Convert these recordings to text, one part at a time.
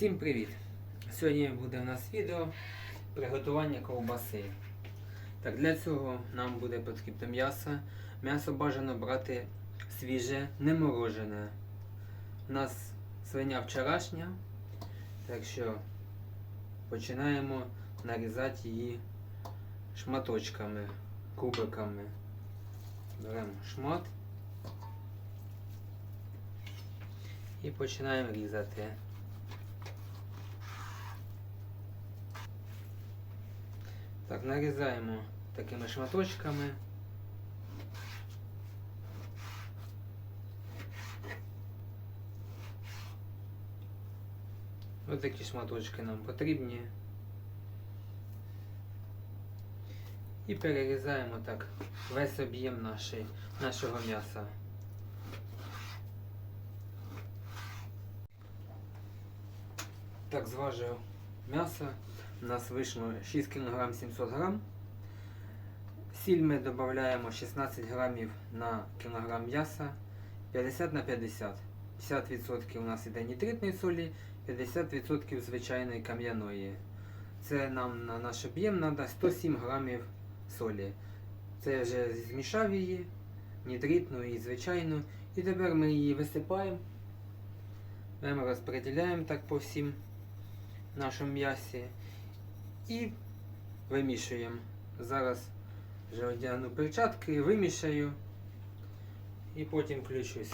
Всім привіт! Сьогодні буде у нас відео приготування ковбаси. Так, для цього нам буде потрібно м'ясо. М'ясо бажано брати свіже, не морожене. У нас свиня вчорашня, так що починаємо нарізати її шматочками, кубиками. Беремо шмат і починаємо різати. Так, нарізаємо такими шматочками. Ось такі шматочки нам потрібні. І перерізаємо так весь об'єм нашого м'яса. Так, зважив м'ясо. У нас вийшло 6 кг 700 г. Сіль ми додаємо 16 грамів на кілограм м'яса, 50 на 50. 50% у нас іде нітритної солі, 50% звичайної кам'яної. Це нам на наш об'єм треба 107 грамів солі. Це я вже змішав її, нітритну і звичайну. І тепер ми її висипаємо. Ми розподіляємо так по всім нашому м'ясі і вимішуємо. Зараз вже одягну перчатки, вимішаю і потім включусь.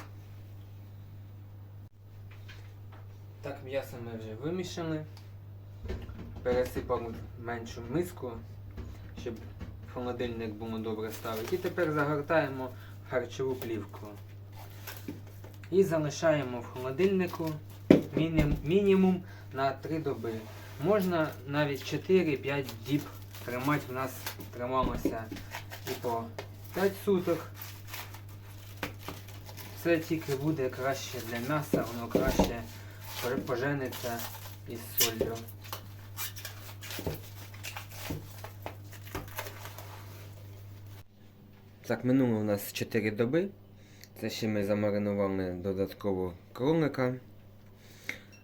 Так, м'ясо ми вже вимішали. Пересипав меншу миску, щоб холодильник було добре ставити. І тепер загортаємо харчову плівку. І залишаємо в холодильнику мінімум на 3 доби. Можна навіть 4-5 діб тримати. В нас трималося і по 5 суток. Це тільки буде краще для м'яса, воно краще поже- пожениться із солью. Так, минуло у нас 4 доби. Це ще ми замаринували додатково кролика.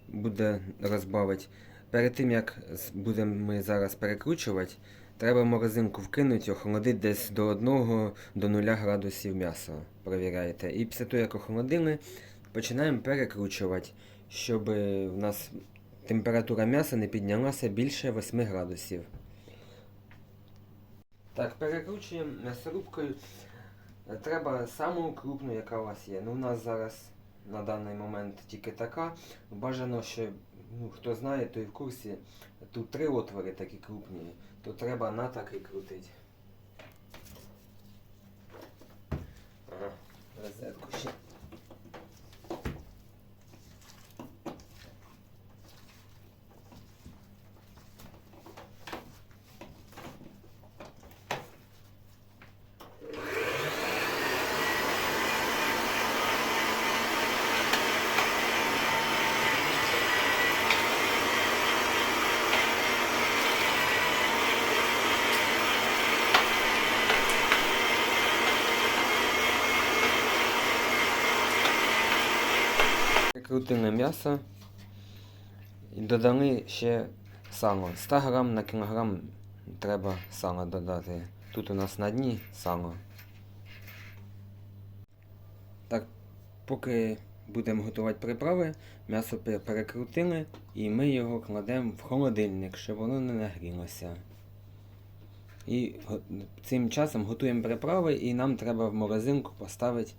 Буде розбавити. Перед тим як будемо ми зараз перекручувати, треба морозинку вкинути, охолодити десь до 1 до 0 градусів м'яса. Провіряєте. І після того, як охолодили, починаємо перекручувати, щоб в нас температура м'яса не піднялася більше 8 градусів. Так, перекручуємо м'ясорубкою. Треба саму крупну, яка у вас є. Ну, у нас зараз на даний момент тільки така. Бажано, що ну, хто знає, той в курсі. Тут три отвори такі крупні, то треба на такий крутити. Ага, розетку ще. Прикрутили м'ясо і додали ще сало. 100 грам на кілограм треба сала додати. Тут у нас на дні сало. Так, поки будемо готувати приправи, м'ясо перекрутили і ми його кладемо в холодильник, щоб воно не нагрілося. І цим часом готуємо приправи і нам треба в морозинку поставити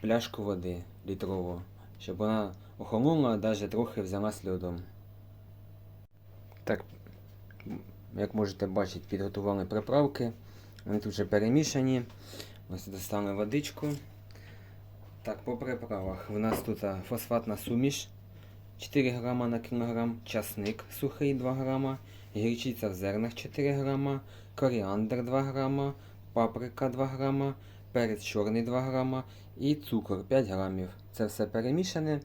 пляшку води літрову щоб вона охолола, навіть трохи взялась льодом. Так, як можете бачити, підготували приправки. Вони тут вже перемішані. Ось достали водичку. Так, по приправах. У нас тут фосфатна суміш 4 грама на кілограм, часник сухий 2 грама, гірчиця в зернах 4 грама, коріандр 2 грама, паприка 2 грама, перець чорний 2 грама і цукор 5 грамів. Це все перемішане.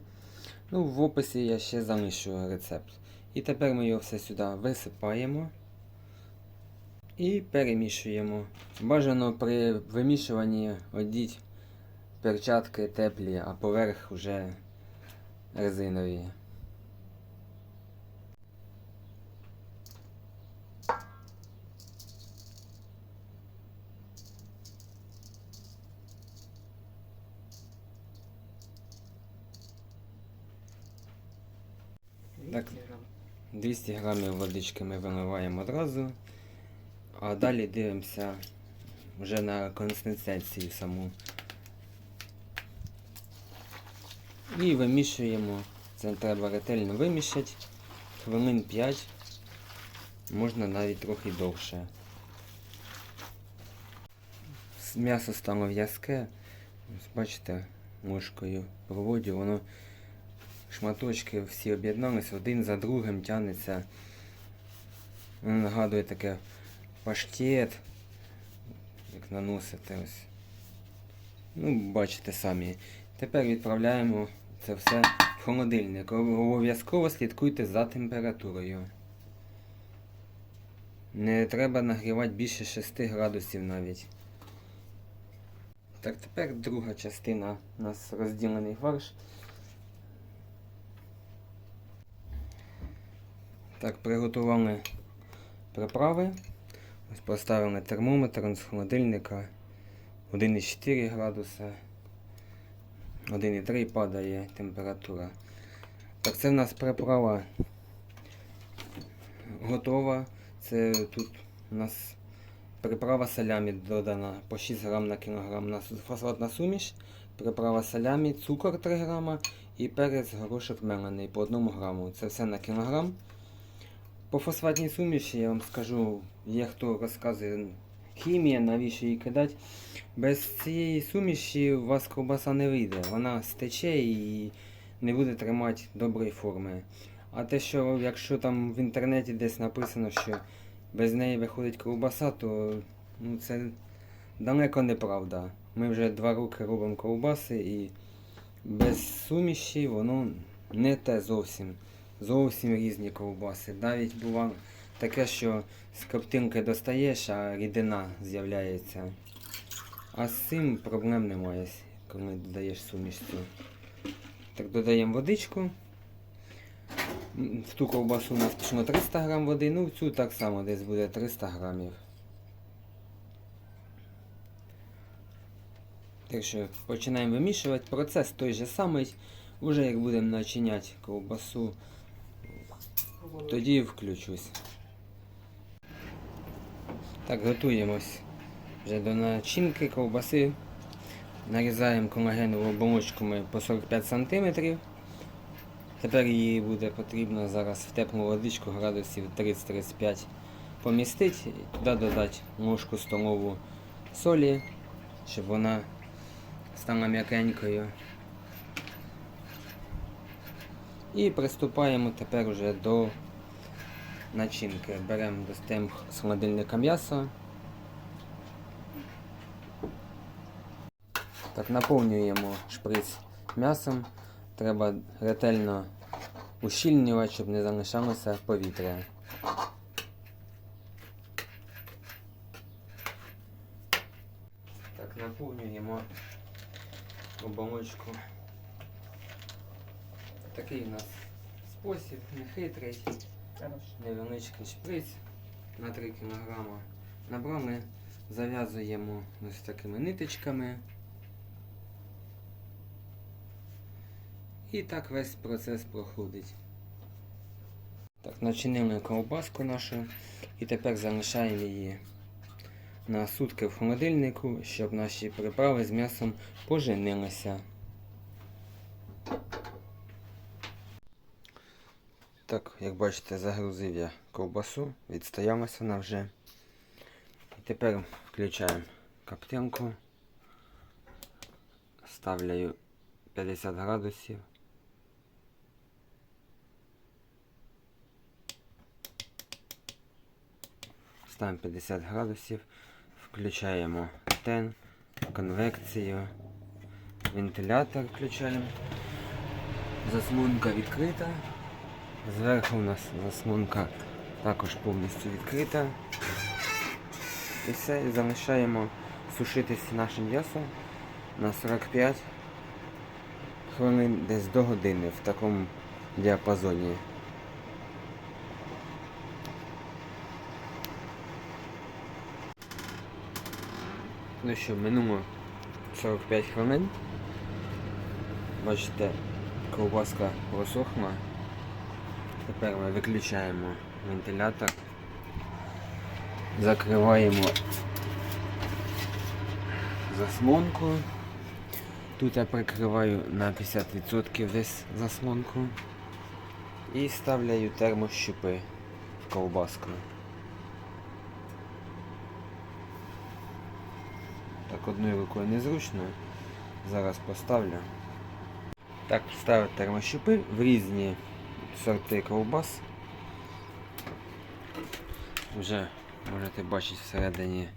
Ну, в описі я ще залишу рецепт. І тепер ми його все сюди висипаємо і перемішуємо. Бажано при вимішуванні одіть перчатки теплі, а поверх вже резинові. 200 грамів водички ми вимиваємо одразу, а далі дивимося вже на консистенцію саму. І вимішуємо. Це треба ретельно вимішати. Хвилин 5, можна навіть трохи довше. М'ясо стало в'язке. Бачите, ложкою проводю, воно шматочки всі об'єднались, один за другим тягнеться. Воно нагадує таке паштет, як наносите ось. Ну, бачите самі. Тепер відправляємо це все в холодильник. Обов'язково слідкуйте за температурою. Не треба нагрівати більше 6 градусів навіть. Так, тепер друга частина у нас розділений фарш. Так, приготували приправи. Ось поставили термометр з холодильника 1,4 градуса. 1,3 падає температура. Так, це в нас приправа готова. Це тут у нас приправа салямі додана по 6 грам на кілограм. У нас фосфатна суміш, приправа салямі, цукор 3 грама і перець горошок мелений по 1 граму. Це все на кілограм. По фосфатній суміші я вам скажу, є хто розказує хімія, навіщо її кидати. Без цієї суміші у вас ковбаса не вийде. Вона стече і не буде тримати доброї форми. А те, що якщо там в інтернеті десь написано, що без неї виходить ковбаса, то ну, це далеко неправда. Ми вже два роки робимо ковбаси і без суміші воно не те зовсім. Зовсім різні ковбаси. Навіть бувало таке, що з коптилки достаєш, а рідина з'являється. А з цим проблем немає, коли додаєш суміш. Так, додаємо водичку. В ту ковбасу у нас пішло 300 грам води, ну в цю так само десь буде 300 грамів. Так що починаємо вимішувати. Процес той же самий. Уже як будемо начиняти ковбасу, тоді включусь. Так, готуємось вже до начинки ковбаси. Нарізаємо колагенову оболочку по 45 см. Тепер її буде потрібно зараз в теплу водичку градусів 30-35 помістити. І туди додати ложку столову солі, щоб вона стала м'якенькою. І приступаємо тепер вже до начинки. Беремо достаємо з холодильника м'ясо. Так, наповнюємо шприц м'ясом. Треба ретельно ущільнювати, щоб не залишалося повітря. Так, наповнюємо оболочку. Такий у нас спосіб, нехитрий. Невеличкий шприц на 3 кг. Набрали, зав'язуємо ось такими ниточками. І так весь процес проходить. Так, начинили ковбаску нашу і тепер залишаємо її на сутки в холодильнику, щоб наші приправи з м'ясом поженилися. Так, як бачите, загрузив я ковбасу, відстоялася вона вже. І тепер включаємо коптилку, ставляю 50 градусів. Ставимо 50 градусів, включаємо тен, конвекцію, вентилятор включаємо. Заслонка відкрита. Зверху у нас заслонка також повністю відкрита. І все, залишаємо сушитись наше м'ясо на 45 хвилин десь до години в такому діапазоні. Ну що, минуло 45 хвилин. Бачите, ковбаска просохла. Тепер ми виключаємо вентилятор, закриваємо заслонку. Тут я прикриваю на 50% десь заслонку і ставляю термощупи в ковбаску. Так одною рукою незручно. Зараз поставлю. Так, ставив термощупи в різні сорти ковбас. Вже можете бачити всередині.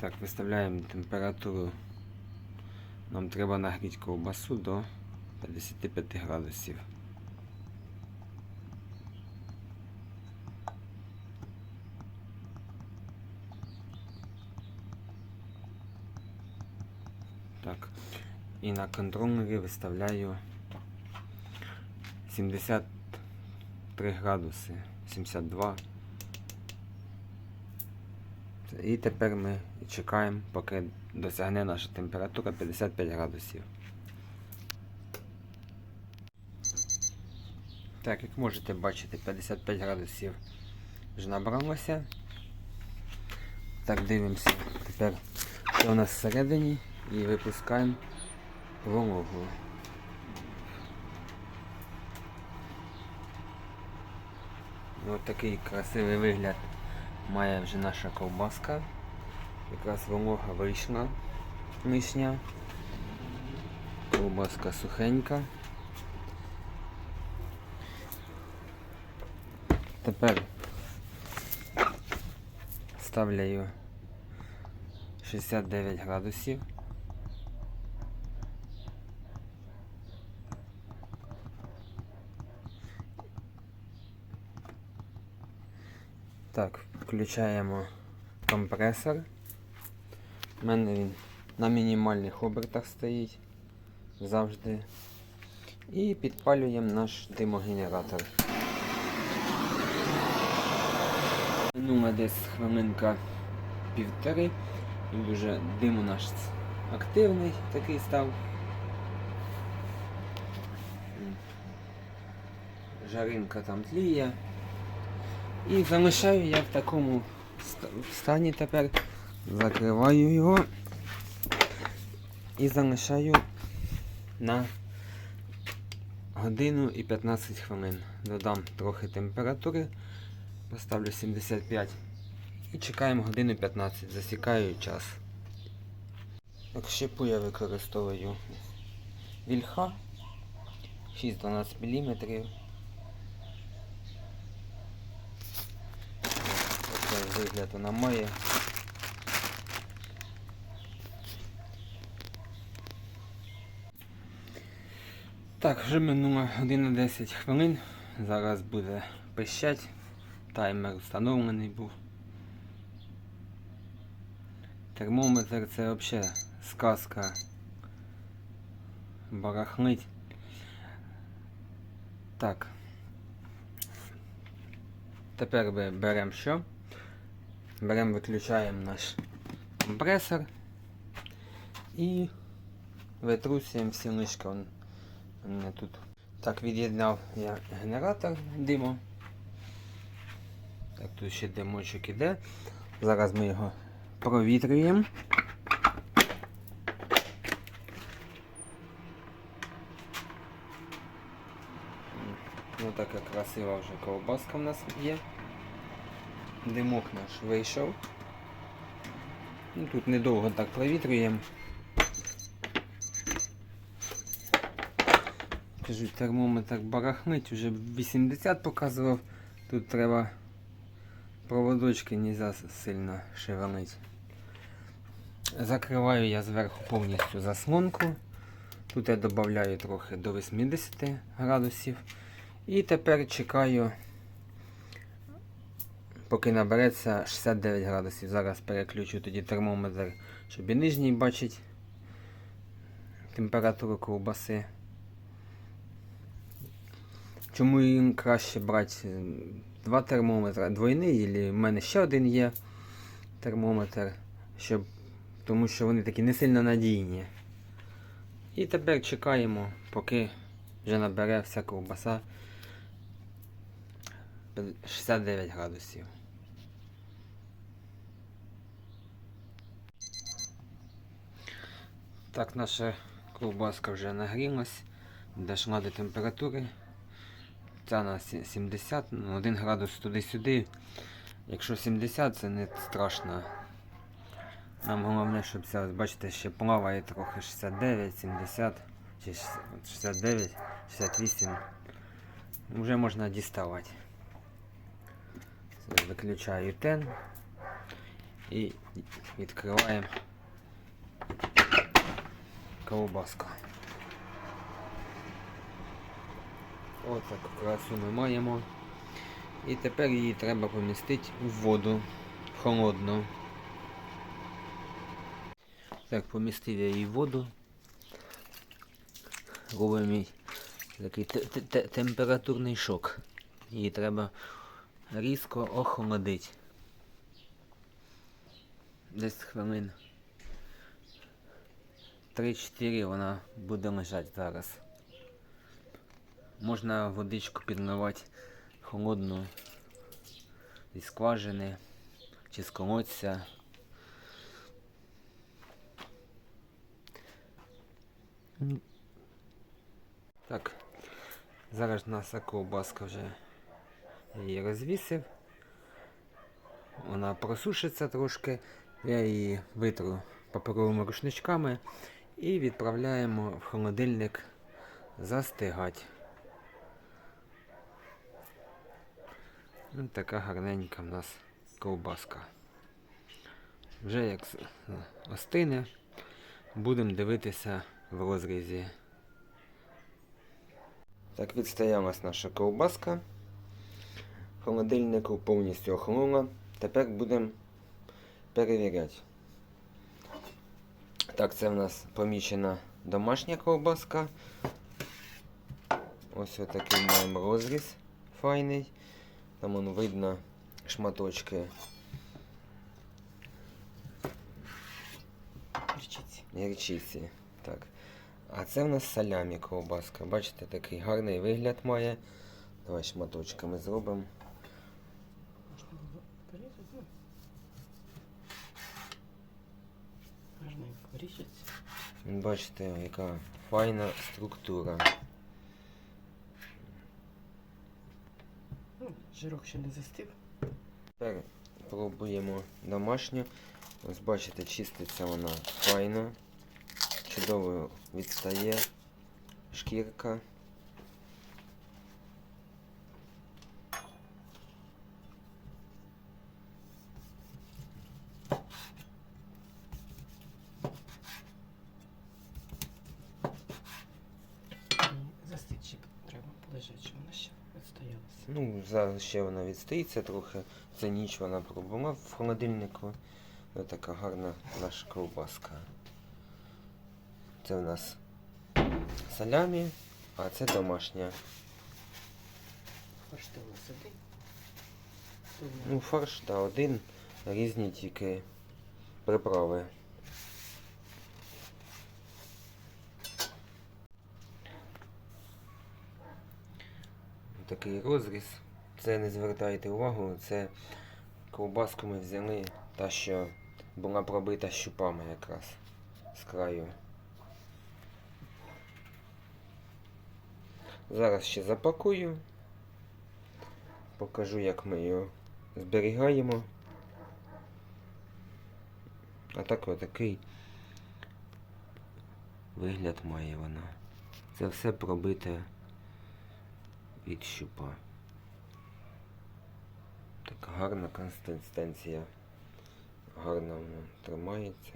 Так, виставляємо температуру. Нам треба нагріти ковбасу до 55 градусів. Так. І на контролері виставляю 73 градуси, 72. І тепер ми чекаємо, поки досягне наша температура 55 градусів. Так, як можете бачити, 55 градусів вже набралося. Так, дивимося тепер, що у нас всередині і випускаємо вологу. Ось такий красивий вигляд має вже наша ковбаска. Якраз волога вийшла лишня. Ковбаска сухенька. Тепер ставляю 69 градусів. Так, включаємо компресор. У мене він на мінімальних обертах стоїть завжди. І підпалюємо наш димогенератор. Минула десь хвилинка півтори. І вже дим у нас активний такий став. Жаринка там тліє. І залишаю я в такому стані тепер. Закриваю його і залишаю на годину і 15 хвилин. Додам трохи температури, поставлю 75 і чекаємо годину 15, засікаю час. Як щепу я використовую вільха 6-12 мм. Такий вигляд вона має. Так, вже минула година 10 хвилин. Зараз буде пищать. Таймер встановлений був. Термометр це взагалі сказка. Барахлить. Так. Тепер ми беремо що? Беремо, виключаємо наш компресор і витрусуємо всі лишки. Он, у тут. Так, від'єднав я генератор диму. Так, тут ще димочок іде. Зараз ми його провітрюємо. Ну така красива вже ковбаска в нас є. Димок наш вийшов. Ну, тут недовго так провітрюємо. Кажу, термометр барахмить, вже 80 показував. Тут треба проводочки нельзя сильно шевелить. Закриваю я зверху повністю заслонку. Тут я додаю трохи до 80 градусів. І тепер чекаю, поки набереться 69 градусів. Зараз переключу тоді термометр, щоб і нижній бачить температуру ковбаси. Чому їм краще брати два термометри, двойний, в мене ще один є термометр, щоб, тому що вони такі не сильно надійні. І тепер чекаємо, поки вже набере вся ковбаса 69 градусів. Так, наша ковбаска вже нагрілась, дійшла до температури. Ця на 70, ну, 1 градус туди-сюди. Якщо 70, це не страшно. Нам головне, щоб ця, бачите, ще плаває трохи 69, 70, чи 69, 68. Вже можна діставати. Виключаю тен і відкриваємо ковбаску. Ось таку красу ми маємо. І тепер її треба помістити в воду холодну. Так, помістив я її в воду. Робимо такий те- те- те- температурний шок. Її треба різко охолодити. Десь хвилин 3-4 вона буде лежати зараз. Можна водичку підливати холодну зі скважини чи з колодця. Так, зараз наша ковбаска вже її розвісив. Вона просушиться трошки. Я її витру паперовими рушничками і відправляємо в холодильник застигати. Ось така гарненька в нас ковбаска. Вже як остине, будемо дивитися в розрізі. Так, відстоялась наша ковбаска. Холодильнику повністю охолола. Тепер будемо перевіряти. Так, це в нас помічена домашня ковбаска. Ось отакий маємо розріз файний. Там он видно шматочки Річиці. гірчиці. Так. А це в нас салямі ковбаска. Бачите, такий гарний вигляд має. Давай шматочками зробимо. Можна було порізати, ну. Гарненько ріжеться. Бачите, яка файна структура. Ну, жирок ще не застив. Тепер пробуємо домашню. Ось бачите, чиститься вона файно. Чудово відстає шкірка. І Застить ще треба полежати, щоб вона ще відстоялася. Ну, зараз ще вона відстоїться трохи. За ніч вона пробула в холодильнику. Ось така гарна наша ковбаска. Це в нас салямі, а це домашня. Фарш у нас один. Ну, фарш, та один, різні тільки приправи. Такий розріз. Це не звертайте увагу, це ковбаску ми взяли, та що була пробита щупами якраз з краю. Зараз ще запакую. Покажу, як ми його зберігаємо. А так отакий вигляд має вона. Це все пробите від щупа. Така гарна консистенція. Гарно воно тримається.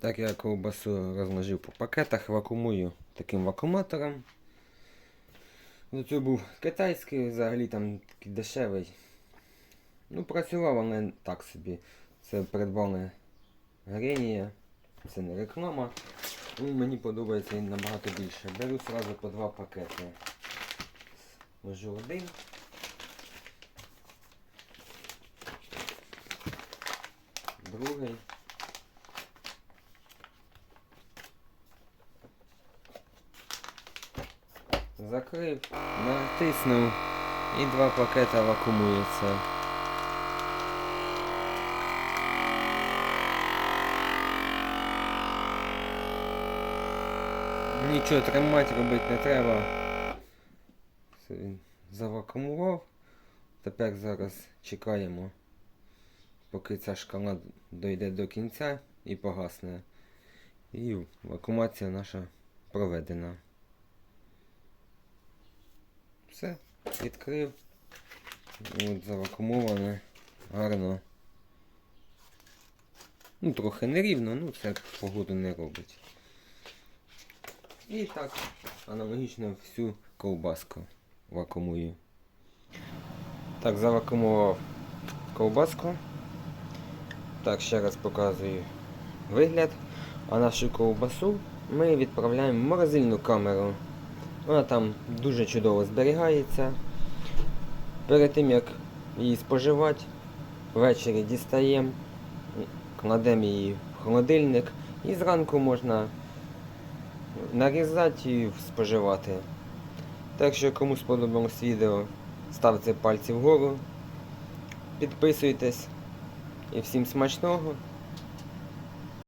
Так я ковбасу розложив по пакетах, вакуумую таким вакууматором. Ну, це був китайський, взагалі там такий дешевий. Ну, працював, але так собі. Це придбали Гренія. Це не реклама. Він мені подобається він набагато більше. Беру одразу по два пакети. Ложу один. Другий. Закрив, натиснув і два пакета вакуумуються. Нічого тримати, робити не треба. Все він завакуумував. Тепер зараз чекаємо, поки ця шкала дойде до кінця і погасне. І вакуумація наша проведена. Все, відкрив. От завакумоване. Гарно. Ну, трохи нерівно, ну це погоду не робить. І так, аналогічно всю ковбаску вакуумую. Так, завакуумував ковбаску. Так, ще раз показую вигляд. А нашу ковбасу ми відправляємо в морозильну камеру. Вона там дуже чудово зберігається. Перед тим як її споживати, ввечері дістаємо, кладемо її в холодильник і зранку можна нарізати і споживати. Так що кому сподобалось відео, ставте пальці вгору, підписуйтесь і всім смачного.